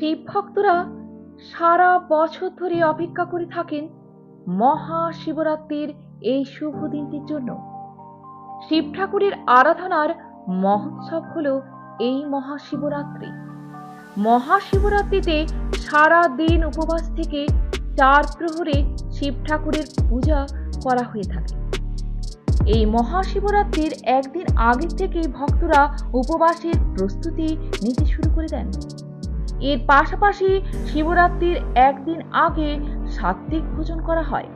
শিব ভক্তরা সারা বছর ধরে অপেক্ষা করে থাকেন মহাশিবরাত্রির এই শুভ দিনটির জন্য। শিব ঠাকুরের আরাধনার মহোৎসব হলো এই মহাশিবরাত্রি। মহাশিবরাত্রিতে সারা দিন উপবাস থেকে চার প্রহরে শিব ঠাকুরের পূজা করা হয়ে থাকে। এই মহাশিবরাত্রির একদিন আগে থেকেই ভক্তরা উপবাসের প্রস্তুতি নিতে শুরু করে দেন। এর পাশাপাশি শিবরাত্রির একদিন আগে সাত্বিক ভোজন করা হয়।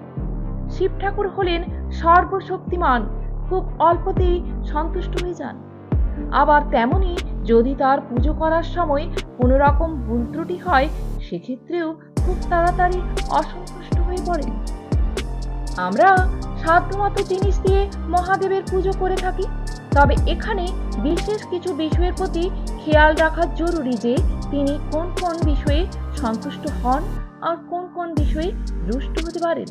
শিব ঠাকুর হলেন সর্বশক্তিমান, খুব অল্পতেই সন্তুষ্ট হয়ে যান। আবার তেমনি যদি তার পুজো করার সময় কোনো রকম ভুল ত্রুটি হয়, সেক্ষেত্রেও খুব তাড়াতাড়ি অসন্তুষ্ট হয়ে পড়েন আমরা সাধ্যমতো জিনিস দিয়ে মহাদেবের পুজো করে থাকি। তবে এখানে বিশেষ কিছু বিষয়ের প্রতি খেয়াল রাখা জরুরি যে তিনি কোন কোন বিষয়ে সন্তুষ্ট হন আর কোন কোন বিষয়ে রুষ্ট হতে পারেন?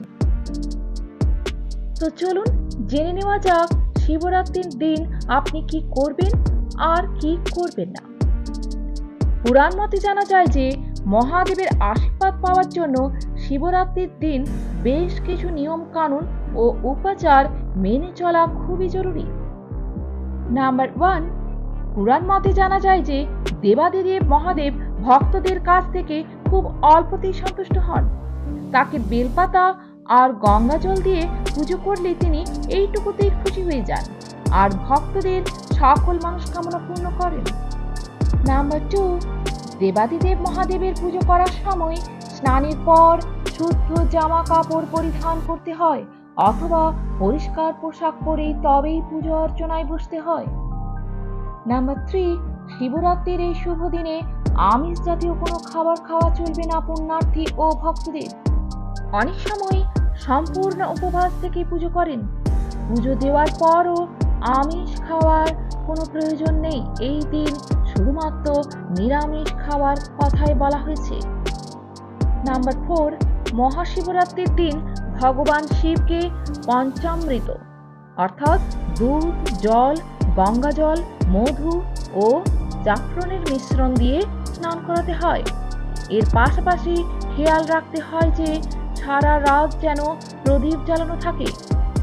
তো চলুন জেনে নেওয়া যাক শিবরাত্রির দিন আপনি কি করবেন আর কি করবেন না। পুরাণ মতে জানা যায় যে মহাদেবের আশীর্বাদ পাওয়ার জন্য শিবরাত্রির দিন বেশ কিছু নিয়ম কানুন ও উপাচার মেনে চলা খুবই জরুরি। নাম্বার ওয়ান পুরাণ মতে জানা যায় যে দেবাদিদেব মহাদেব ভক্তদের কাছ থেকে খুব অল্পতেই সন্তুষ্ট হন। তাকে বেলপাতা আর গঙ্গা জল দিয়ে পুজো করলে তিনি এইটুকুতেই খুশি হয়ে যান আর ভক্তদের সকল মানুষ কামনা পূর্ণ করেন। নাম্বার টু, দেবাদিদেব মহাদেবের পুজো করার সময় স্নানের পর শুদ্ধ জামা কাপড় পরিধান করতে হয় অথবা পরিষ্কার পোশাক পরেই তবেই পুজো অর্চনায় বসতে হয়। নাম্বার থ্রি শিবরাত্রির এই শুভ দিনে আমিষ জাতীয় কোনো খাবার খাওয়া চলবে না পুণ্যার্থী ও ভক্তদের। অনেক সময় সম্পূর্ণ উপবাস থেকে পুজো করেন। পুজো দেওয়ার পরও আমিষ খাওয়ার কোনো প্রয়োজন নেই। এই দিন শুধুমাত্র নিরামিষ খাওয়ার কথাই বলা হয়েছে। নাম্বার ফোর মহাশিবরাত্রির দিন ভগবান শিবকে পঞ্চামৃত, অর্থাৎ দুধ, জল গঙ্গা জল, মধু ও জাফরনের মিশ্রণ দিয়ে স্নান করাতে হয়। এর পাশাপাশি খেয়াল রাখতে হয় যে সারা রাত যেন প্রদীপ জ্বালানো থাকে।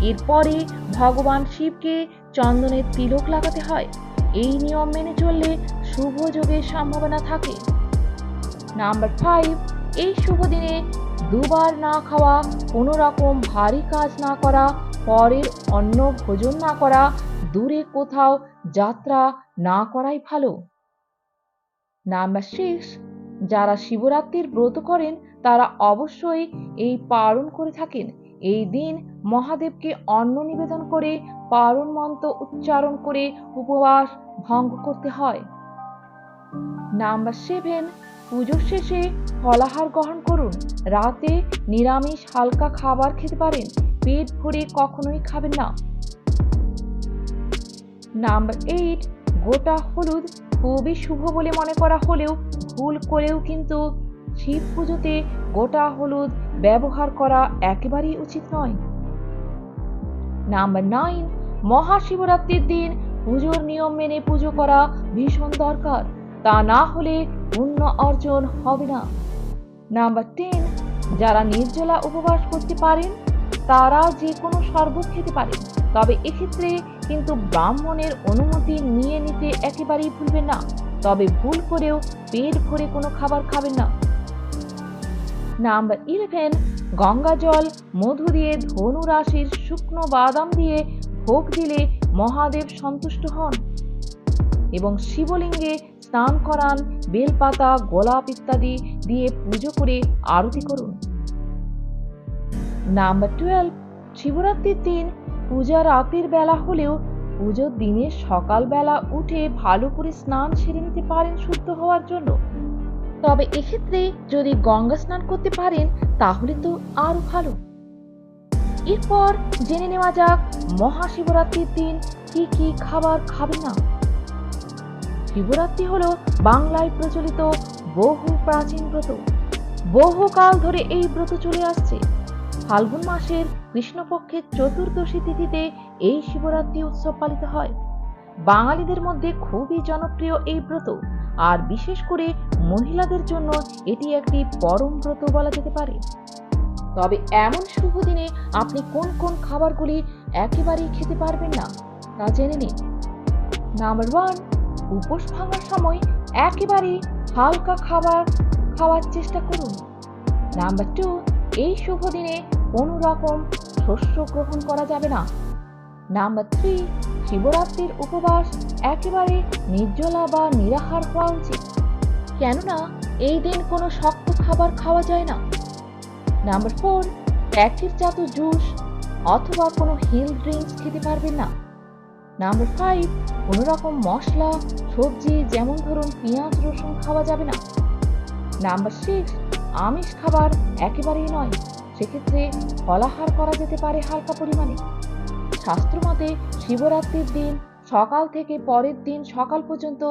এরপরে ভগবান শিবকে চন্দনের তিলক লাগাতে হয়। এই নিয়ম মেনে চললে শুভ যোগের সম্ভাবনা থাকে। নাম্বার ফাইভ, এই শুভ দিনে দুবার না খাওয়া, কোনো রকম ভারী কাজ না করা, পরের অন্ন ভোজন না করা দূরে কোথাও যাত্রা না করাই ভালো। নাম্বার সিক্স যারা শিবরাত্রির ব্রত করেন, তারা অবশ্যই এই পালন করে থাকেন। এই দিন মহাদেবকে অন্ন নিবেদন করে, পারণ মন্ত্র উচ্চারণ করে উপবাস ভঙ্গ করতে হয়। নাম্বার সেভেন, পুজোর শেষে ফলাহার গ্রহণ করুন। রাতে নিরামিষ হালকা খাবার খেতে পারেন। পেট ভরে কখনোই খাবেন না। নাম্বার এইট, গোটা হলুদ খুবই শুভ বলে মনে করা হলেও ভুল করেও কিন্তু শিব পুজোতে গোটা হলুদ ব্যবহার করা একেবারেই উচিত নয়। নাম্বার নাইন, মহাশিবরাত্রির দিন পুজোর নিয়ম মেনে পুজো করা ভীষণ দরকার, তা না হলে পুণ্য অর্জন হবে না। নাম্বার টেন যারা নির্জলা উপবাস করতে পারেন, তারা যে কোনো শরবত খেতে পারেন। তবে এক্ষেত্রে কিন্তু ব্রাহ্মণের অনুমতি নিয়ে নিতে একেবারেই ভুলবেন না। তবে ভুল করেও পেট ভরে কোনো খাবার খাবেন না। নাম্বার ইলেভেন গঙ্গা জল, মধু দিয়ে ধনু রাশির শুকনো বাদাম দিয়ে ভোগ দিলে মহাদেব সন্তুষ্ট হন এবং শিবলিঙ্গে স্নান করান, বেলপাতা, গোলাপ ইত্যাদি দিয়ে পুজো করে আরতি করুন। নাম্বার টুয়েলভ শিবরাত্রির দিন পূজা রাতের বেলা হলেও পুজোর দিনের সকালবেলা উঠে ভালো করে স্নান সেরে নিতে পারেন শুদ্ধ হওয়ার জন্য। তবে এক্ষেত্রে যদি গঙ্গা স্নান করতে পারেন, তাহলে তো আরও ভালো। এরপর জেনে নেওয়া যাক, মহাশিবরাত্রির দিন কি কি খাবার খাবে না। শিবরাত্রি হলো বাংলায় প্রচলিত বহু প্রাচীন ব্রত। বহুকাল ধরে এই ব্রত চলে আসছে। ফাল্গুন মাসের কৃষ্ণপক্ষের চতুর্দশী তিথিতে এই শিবরাত্রি উৎসব পালিত হয়। বাঙালিদের মধ্যে খুবই জনপ্রিয় এই ব্রত, আর বিশেষ করে মহিলাদের জন্য এটি একটি পরম ব্রত বলা যেতে পারে। তবে এমন শুভ দিনে আপনি কোন কোন খাবারগুলি একেবারেই খেতে পারবেন না, তা জেনে নিন। নাম্বার ওয়ান উপোস ভাঙার সময় একেবারে হালকা খাবার খাওয়ার চেষ্টা করুন। নাম্বার টু এই শুভ দিনে কোনো রকম শস্য গ্রহণ করা যাবে না। নাম্বার থ্রি শিবরাত্রির উপবাস একেবারে নির্জলা বা নিরাহার হওয়া উচিত। কেননা এই দিন কোনো শক্ত খাবার খাওয়া যায় না। নাম্বার ফোর প্যাকেটজাত জুস অথবা কোনো হিল ড্রিঙ্কস খেতে পারবেন না। নাম্বার ফাইভ কোনো রকম মশলা, সবজি যেমন ধরুন পেঁয়াজ, রসুন খাওয়া যাবে না। নাম্বার সিক্স আমিষ খাবার একেবারেই নয়। সেক্ষেত্রে ফলাহার করা যেতে পারে হালকা পরিমাণে। শাস্ত্রমতে শিবরাত্রির দিন সকাল থেকে পরের দিন সকাল পর্যন্ত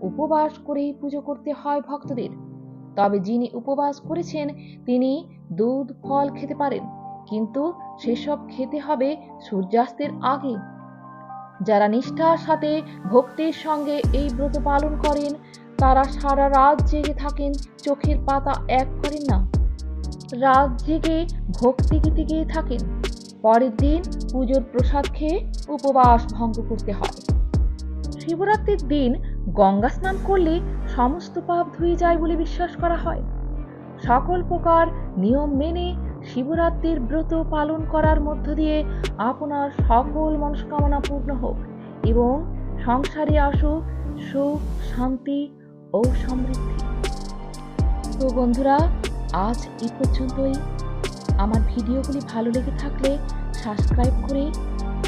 উপবাস করেই পুজো করতে হয় ভক্তদের। তবে যিনি উপবাস করেছেন, তিনি দুধ, ফল খেতে পারেন, কিন্তু সেসব খেতে হবে সূর্যাস্তের আগে। যারা নিষ্ঠার সাথে ভক্তির সঙ্গে এই ব্রত পালন করেন, তারা সারা রাত জেগে থাকেন, চোখের পাতা এক করেন না। রাত জেগে ভক্তি গীতে গিয়ে থাকেন পরের দিন পুজোর প্রসাদ খেয়ে উপবাস ভঙ্গ করতে হয়। শিবরাত্রির দিন গঙ্গা স্নান করলে সমস্ত পাপ ধুয়ে যায় বলে বিশ্বাস করা হয়। সকল প্রকার নিয়ম মেনে শিবরাত্রির ব্রত পালন করার মধ্য দিয়ে আপনার সকল মনস্কামনা পূর্ণ হোক এবং সংসারে আসুক সুখ, শান্তি ও সমৃদ্ধি। তো বন্ধুরা আজ এই পর্যন্তই। আমার ভিডিওগুলি ভালো লেগে থাকলে সাবস্ক্রাইব করে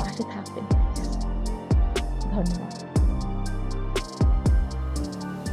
পাশে থাকবেন। ধন্যবাদ।